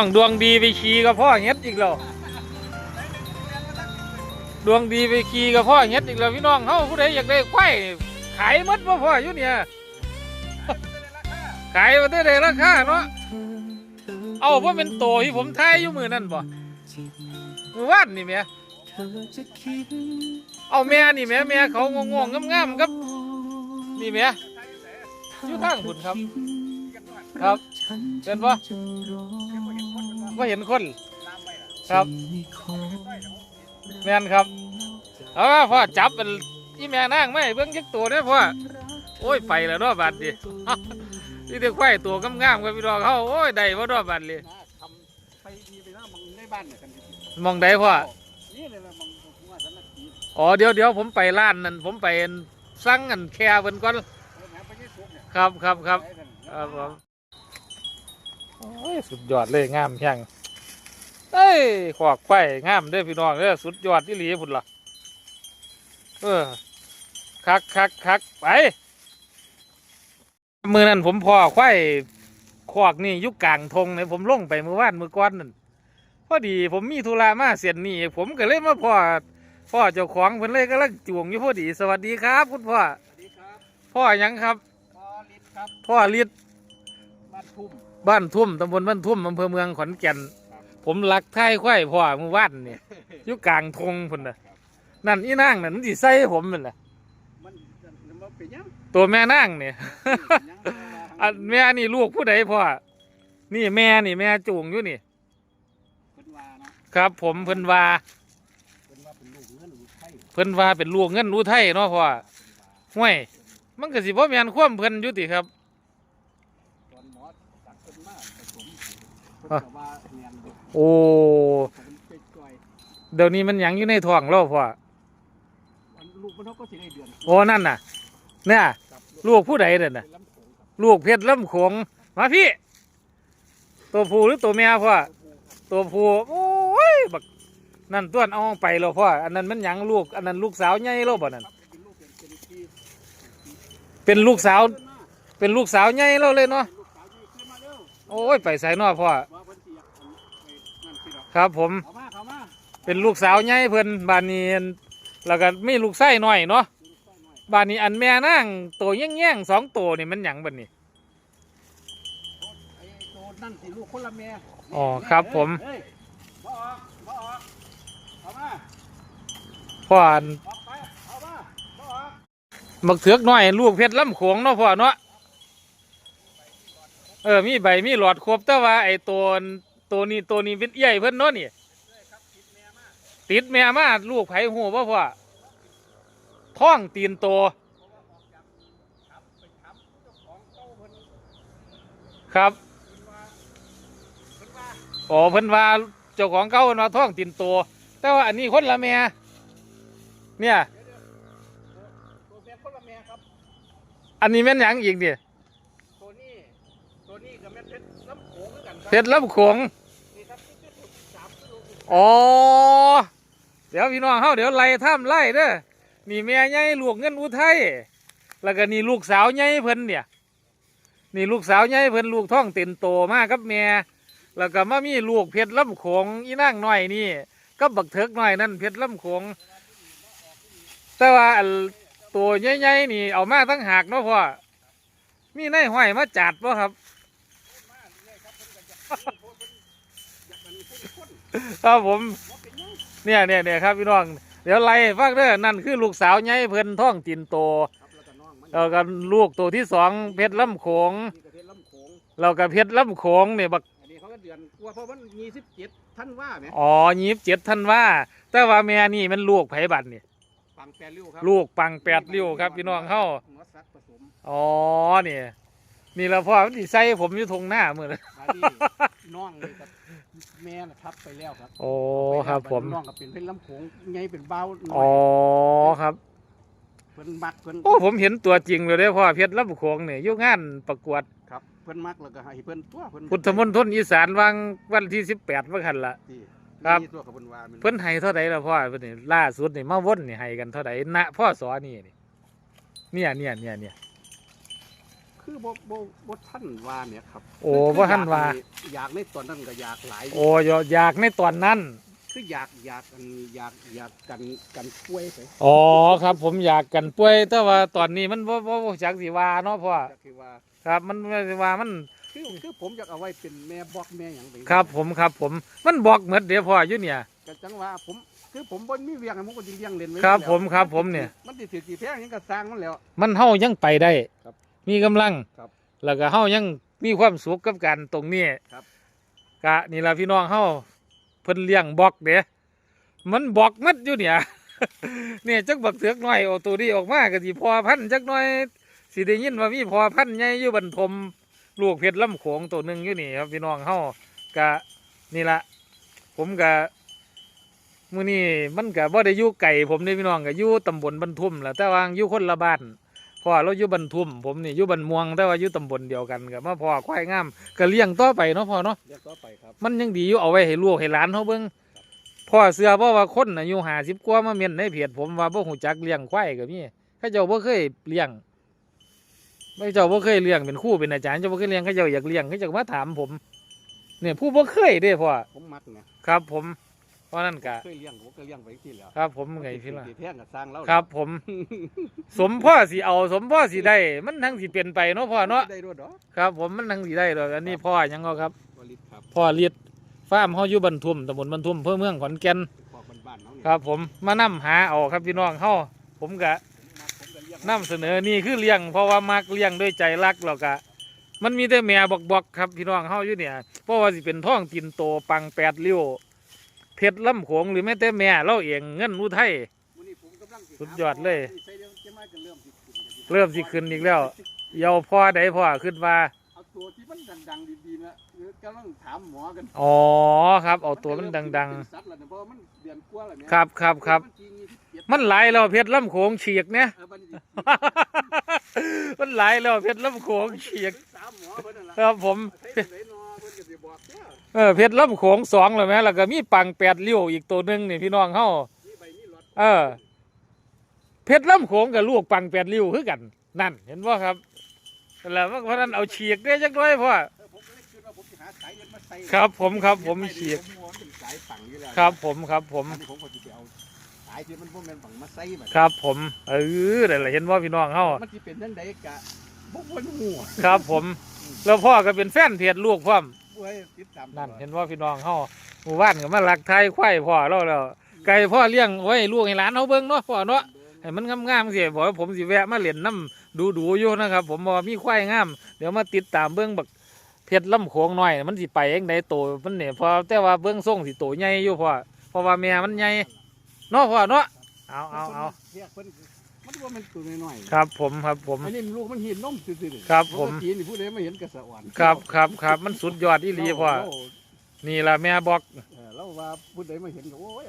ต้องดวงดีไปขี่กับพ่อเฮ็ดอีกแล้วดวงดีไปขี่กับพ่อเฮ็ดอีกแล้วพี่น้องเฮาผู้ใดอยากได้ควายขายหมดบ่พ่ออยู่เนี่ยขายมาได้เลยราคาเนาะเอาว่าเป็นโตที่ผมทายอยู่มือนั่นบ่มือวานนี่แม่เอาแม่นี่แม่แม่เขางงๆงามๆครับนี่แม่อยู่ทางคุณครับ ครับเห็นปะ ว่าเห็นคน ครับแม่นครับเอาว่าพ่อจับเป็นอีแม่นางไหมเบิ่งจักตัวเด้อพ่อโอ้ยไปแล้วเนาะบาดดินี่ได้ควายตัวงามๆกับพี่น้องเขาโอ้ยได้บ่เนาะบาดเลยนะทำไปดีไปนะมึงในบ้านเนี่ยกันดีมองได้พ่อนี่เลยละมึงผมว่าสันนักกีอ๋อเดี๋ยวเดี๋ยวผมไปร้านนั่นผมไปสั่งอันแค่เพิ่นก่อนเออแหมไปยี่สุกเนี่ยครับครับครับไปกันครับผม โอ้ยสุดยอดเลยงามแข่งเอ้ยขอกไข่งามเด้อพี่น้องเด้อสุดยอดที่หลีพุ่นล่ะเออคักคักคักไปมือนั้นผมพอไข่ขอกนี่อยุกกลางทงเนี่ยผมลงไปมือว่านมือก้อนนั่นพอดีผมมีธุระมาเสียนนี่ผมก็เลยมาพ่อพ่อเจ้าของเพิ่นเลยกำลังจวงอยู่พอดี สวัสดีครับคุณพ่อสวัสดีครับพ่อหยังครับพอลิศครับ พ่อฤทธิ์บ้านทุ่ม บ้านทุ่มตำบลบ้านทุ่มอำเภอเมืองขอนแก่น ผมรักไทยควายพ่อมือว่านเนี่ยอยู่กลางทงพุ่นน่ะนั่นอีนางนั่นมันสิใส่ผมมันน่ะมันมันเป็นยังตัวแม่นางเนี่ยยังอันแม่นี่ลูกผู้ใดพ่อ นี่แม่นี่แม่จูงอยู่นี่เป็นว่าเนาะครับ ผมเพิ่นว่าเป็นว่าเป็นลูกเงินลูกไข่เพิ่นว่าเป็นลูกเงินอุทัยเนาะพ่อห้วย มันก็สิบ่แม่นความเพิ่นอยู่ติครับ ตอนหมอตักคนมาผสม เพิ่นก็ว่าเนียนเด็กโอ้ผมไปจ่อยเดี๋ยวนี้มันหยังอยู่ในท้องแล้วพ่ออันลูกมันเขาก็สิได้เดือนโอ้นั่นน่ะ เนี่ยครับลูกผู้ใดเด่นน่ะ เป็นลำโขงครับลูกเพชรล่ำโขงมาพี่ ตัวผู้หรือตัวเมียพ่อ ตัวผู้โอ้ยบักนั่นต้วนเอาไปแล้วพ่ออันนั้นมันหยังลูกอันนั้นลูกสาวใหญ่แล้วบ่นั่นครับเป็นลูกเป็นเป็นที่เป็นลูกสาวขึ้นมาเป็นลูกสาวใหญ่แล้วเลยเนาะลูกสาวที่ขึ้นมาเร็วโอ้ยไปใส่นอพ่อว่า ครับผม เข้ามาเข้ามาเป็นลูกสาวใหญ่เพิ่นบ้านนี้แล้วก็มีลูกไส้น้อยเนาะดูลูกไส้หน่อยบ้านนี้อันแม่นั่งตัวแย่งๆสองตัวนี่มันหยังบัดนี้ ไอ้โตนั่นสิลูกคนละแม่อ๋อครับผม เฮ้ยบ่ออกบ่ออกเข้ามาพ่ออันออกไปเข้ามาบ่ออกบักเถือกน้อยลูกเพชรล่ำโขงเนาะพ่อเนาะเออมีใบมีหลอดครบแต่ว่าไอ้ตัว ตัวนี้ตัวนี้เป็นใหญ่เพิ่นเนาะนี่ติดแม่มาลูกไผหูบ่พ่อท้องตีนโตของเก่าเพิ่นครับเพิ่นว่าอ๋อเพิ่นว่าเจ้าของเก่าเพิ่นว่าท้องตีนโตแต่ว่าอันนี้คนละแม่เนี่ยตัวแม่คนละแม่ครับอันนี้แม่นหยังอีกดิตัวนี้ตัวนี้ กับแม่นเพชรน้ำโขงคือกันครัเพชรล่ำโขงนี่ครับนี่คือสามกิโลกรัมอ๋อ เดี๋ยวพี่น้องเฮาเดี๋ยวไล่ท่ามไล่เด้อนี่แม่ใหญ่ลูกเงินอุทัยแล้วก็นี่ลูกสาวใหญ่เพิ่นเนี่ย นี่ลูกสาวใหญ่เพิ่นลูกท้องเต็นโตมากกับแม่แล้วก็มามีลูกเพชรล่ำโขงอีนางน้อยนี่ก็บักเถิกน้อยนั่นเพชรล่ำโขงแต่ว่าอันตัวใหญ่ๆนี่เอามาตั้งหากเนาะพ่อมีในห้อยมาจัดป่ะครับ ครับผม เนี่ยเนี่ยเนี่ยครับพี่น้อง เดี๋ยวไล่ฟังเด้อนั่นคือลูกสาวใหญ่เพิ่นท้องตินโตครับแล้วก็น้องมันแล้วก็ลูกตัวที่สองเพชรล่ำโขงนี่ก็เพชรลำโขงแล้วก็เพชรล่ำโขงเนี่ยบักอันนี้เขาก็เดือนกลัวเพราะมันยี่สิบเจ็ดท่านว่าไหมอ๋อยีบเจ็ดท่านว่า แต่ว่าแม่นี่มันลูกไผบัตรนี่ปังแปดริ้วครับลูกปังแปดริ้วครับพี่น้องเฮาหัวสัตว์ผสมอ๋อนี่ นี่ละพ่อมันสิใส่ผมอยู่ทงหน้ามือเลยบาดีน้องเลยครับแม่น่ะทับไปแล้วครับโอ้ครับผม น้องก็เป็นเพชรลำโขงไงเป็นเบ้าหน่อ๋ออยครับ เพิ่นมักเพิ่นโอ้ผมเห็นตัวจริงเลยเด้อพ่อเพชรล่ำโขงเนี่ยอยู่งานประกวด ครับเพิ่นมักแล้วก็ให้เพิ่นตัวเพิ่นพุทธมณฑลอีสานวางวันที่สิบแปดเมื่อคันละ ที่ครับ มีตัวกับเพิ่นว่ามันเพิ่นให้เท่าไหร่ละพ่อเพิ่นนี่ล่าสุดนี่มาวนนี่ให้กันเท่าไหร่ณพ่อสอนี่นี่เนี่ยเนี่ยเนี่ยเนี่ยเคคือบ่บ่บ่ท่านว่าเนี่ยครับโอ้คือบ่ทันว่า อยากในตอนนั้นก็อยากหลาย โอ้ยอยากในตอนนั้น คืออยากอยากอันอยากอยากกันกันกล้วยไปอ๋อครับ ผมอยากกันป่วย แต่ว่าตอนนี้มันบ่บ่บ่จักสิว่าเนาะพ่ออยากที่ว่าครับ มันบ่สิว่ามันคือคือผมอยากเอาไว้เป็นแม่บอกแม่หยังไปครับ ผมครับ ผมมันบอกหมดเดี๋ยวพ่ออยู่เนี่ย ก็จังว่าผมคือผมบ่มีเวียงผมก็สิเลี้ยงเล่นไว้ครับแล้วผมครับผมเนี่ย มันสิถือกี่แพงหยังก็สร้างมันแล้ว มันเฮายังไปได้ ครับ มีกำลัง ครับแล้วก็เฮายังมีความสุขกับการตรงนี้ครับ กะนี่ล่ะพี่น้องเฮาเพิ่นเลี้ยงบอกเด้มันบอกหมัดอยู่เนี่ย เนี่ยจักบักเถือกน้อยเอาตัวนี้ออกมาก็สิพอพันธุ์จักหน้อยสิได้ยินว่ามีพอพันธุ์ใหญ่อยู่บรรทมลูกเพชรลำโขงตัวหนึงอยู่นี่ครับพี่น้องเฮากะนี่ละผมกะมื้อนี้มันกะบ่ได้อยู่ไก่ผมนี่พี่น้องก็อยู่ตำบลบรรทุมแหละแต่ว่าอยู่คนละบ้าน พ่อเราอยู่บรรทุมผมนี่อยู่บรรม่วงแต่ว่าอยู่ตำบลเดียวกันกับมาพ่อควายงามก็เลี้ยงต่อไปเนาะพ่อเนาะเรียกต่อไปครับมันยังดีอยู่เอาไว้ให้ลูกให้หลานเขาเบิ่งพ่อเสือเพราะว่าคนอายุห้าสิบกว่ามาเมียนในเพจผมว่าบ่หูจักเลี้ยงควายก็มีเขาเจ้าบ่เคยเลี้ยงไม่เจ้าบ่เคยเลี้ยงเป็นครู่เป็นอาจารย์เจ้าบ่เคยเลี้ยงเขาเจ้าอยากเลี้ยงเขาเจ้ามาถามผม เนี่ยผู้บ่เคยเด้พ่อผมมักเนี่ยครับผม เพราะนั่นกะเคยเลี้ยงผมก็เลี้ยงไว้ที่แล้วครับ ผมไงพี่ละล่ะแพงก็สร้างแล้วครับ ผม สมพ่อสิเอา สมพ่อสิได้ มันทั้งสิเป็นไปเนาะพ่อเนาะได้ด้วยดอกครับ ผมมันทั้งสิได้ดอกอันนี้พ่อหยังก็ครับวลิตครับพ่อเลียดฟาร์มเฮาอยู่บรรทุมตำบลบรรทุมอำเพื่อเมืองขอนแก่นพอกบ้านๆเนาะเนี่ยครับ ผมมานํหาเอาครับพี่น้องเฮาผมกะผมก็เลี้ยงนํเสนอนี่คือเลี้ยง เพราะว่ามักเลี้ยงด้วยใจรักแล้วก็มันมีแต่แม่บอกๆครับพี่น้องเฮาอยู่เนี่ยเพราะว่าสิเป็นท้องตินโตปังแปดเลี้ยว เพชรลำโขงหรือแม้แต่แม่เราเองเงินอุทัยมื้อนี้ผมกำลังสิสุดยอดเลยใส่เดี๋ยวจะมาจะเริ่มสิขึ้นกันเริ่มสิขึ้นอีกแล้วเยาพ่อใดพ่อขึ้นว่าเอาตัวที่มันดังๆดีๆนะเดี๋ยวกำลังถามหมอกันอ๋อครับ เอาตัวมันดังเป็นสัตว์แล้วเนี่ยเพราะว่ามันเดือนกว่าแล้วเนี่ยๆครับครับครับ มันทีนี้ที่เจ็ดมันหลายแล้วเพชรลำโขงเฉียกเนี่ย เออมันสิมันหลายแล้วเพชรลำโขงเฉียกถามหมอเพิ่นนั่นล่ะครับผมใส่ไหน อเออเพชรลำโขงสองเลยไหมแล้วก็มีปังแปดเลี้ยวอีกตัวหนึ่งนี่พี่น้องเฮามีใบมีหลอดเออ เพชรลำโขงกับลูกปังแปดเลี้ยวคือกันนั่น เห็นว่าครับแล้วเพราะนั้นเอาเฉียกได้จักหน้อยพ่อเออผมก็เลยคิดว่าผมสิหาสายเลือดมาใส่ครับผมครับผมเฉียกผมว่ามันเป็นสายฝังอยู่แล้วครับผมครับผมอันนี้ผมก็สิไปเอาสายที่มันบ่แม่นฝังมาใส่แบบครับผม เออนั่นแหละเห็นว่าพี่น้องเฮามันสิเป็นจังไดกะบ่บ่ฮู้ครับผม แล้วพ่อก็เป็นแฟนเพจลูกพร้อ มบ่ให้ติดตามนั่นเห็นว่าพี่น้องเฮาหมู่บ้านก็มาลักไทยควายพ่อเราแล้วไก่พ่อเลี้ยงไว้ลูกให้หลานเฮาเบิ่งเนาะพ่อเนาะให้มันงามๆสิบอกว่าผมสิแวะมาเล่นน้ำดูๆอยู่นะครับ ผมบอกว่ามีควายงาม เดี๋ยวมาติดตามเบิ่งบักเพชรลำโขงหน่อย มันสิไปเองไดโตมันเนี่ยพอแต่ว่าเบิ่งทรงสิโตใหญ่อยู่พ่อเพราะว่าแม่มันใหญ่เนาะพ่อเนาะเอาเอาเอาเรียกเพิ่น มันว่ามันตัวน้อยๆครับผมครับผม อันนี้ลูกมันเห็นนมซื่อๆครับผมปกตินี่ผู้ใดไม่เห็นกระสะอ่อนครับครับครับมันสุดยอดอีหลีพ่อเรานี่ล่ะแม่บอก เออเราว่าผู้ใดไม่เห็นก็โอ้ย